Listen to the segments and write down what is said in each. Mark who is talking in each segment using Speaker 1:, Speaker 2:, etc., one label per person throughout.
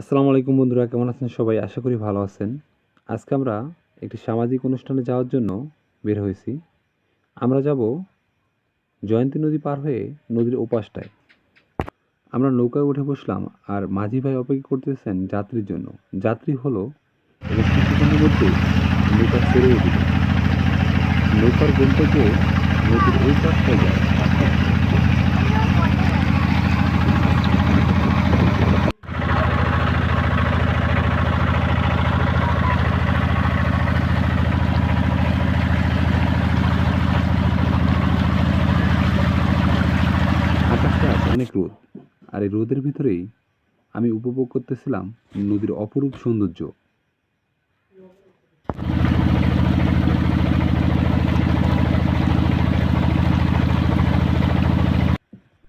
Speaker 1: আসসালামু আলাইকুম বন্ধুরা, কেমন আছেন সবাই? আশা করি ভালো আছেন। আজকে আমরা একটি সামাজিক অনুষ্ঠানে যাওয়ার জন্য বের হয়েছি। আমরা যাব জয়ন্তী নদী পার হয়ে নদীর ওপাশটায়। আমরা নৌকায় উঠে বসলাম আর মাঝি ভাই অপেক্ষা করতেছেন যাত্রীর জন্য। যাত্রী হলো এবং মধ্যে নৌকা ছেড়ে দিবে নৌকার গন্তব্য নদীর ওই পাশটায় যায়। অনেক রোদ। আর এই রোদের ভিতরেই আমি উপভোগ করতেছিলাম নদীর অপরূপ সৌন্দর্য।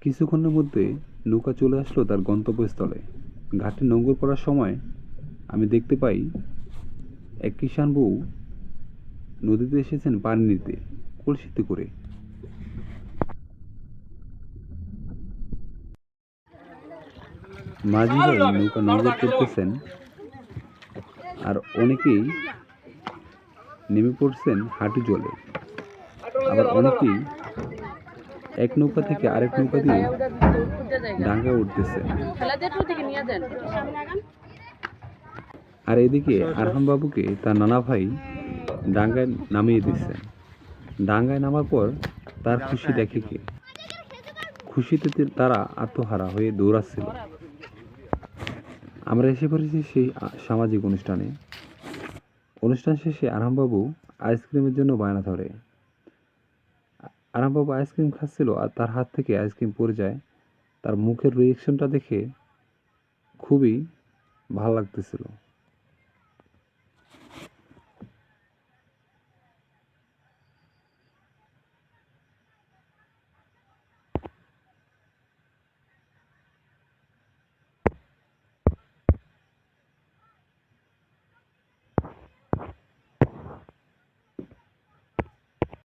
Speaker 1: কিছুক্ষণের মধ্যে নৌকা চলে আসলো তার গন্তব্যস্থলে। ঘাটে নোঙ্গর করার সময় আমি দেখতে পাই এক কিষাণ বউ নদীতে এসেছেন পানি নিতে, কলসিতে করে। মাঝি ভাই নৌকা নজর করতেছেন আর অনেকেই নেমে পড়ছেন হাঁটু জলে। আবার অনেকেই এক নৌকা থেকে আরেক নৌকা দিয়ে ডাঙ্গা উঠতেছে। আর এদিকে আরহাম বাবুকে তার নানা ভাই ডাঙ্গায় নামিয়ে দিচ্ছে। ডাঙ্গায় নামার পর তার খুশি দেখে কে? খুশিতে তারা আত্মহারা হয়ে দৌড়াচ্ছিল। আমরা এসে পড়েছি সেই সামাজিক অনুষ্ঠানে। অনুষ্ঠান শেষে আরামবাবু আইসক্রিমের জন্য বায়না ধরে। আরামবাবু আইসক্রিম খাচ্ছিল আর তার হাত থেকে আইসক্রিম পড়ে যায়। তার মুখের রিয়েকশনটা দেখে খুবই ভালো লাগতেছিল।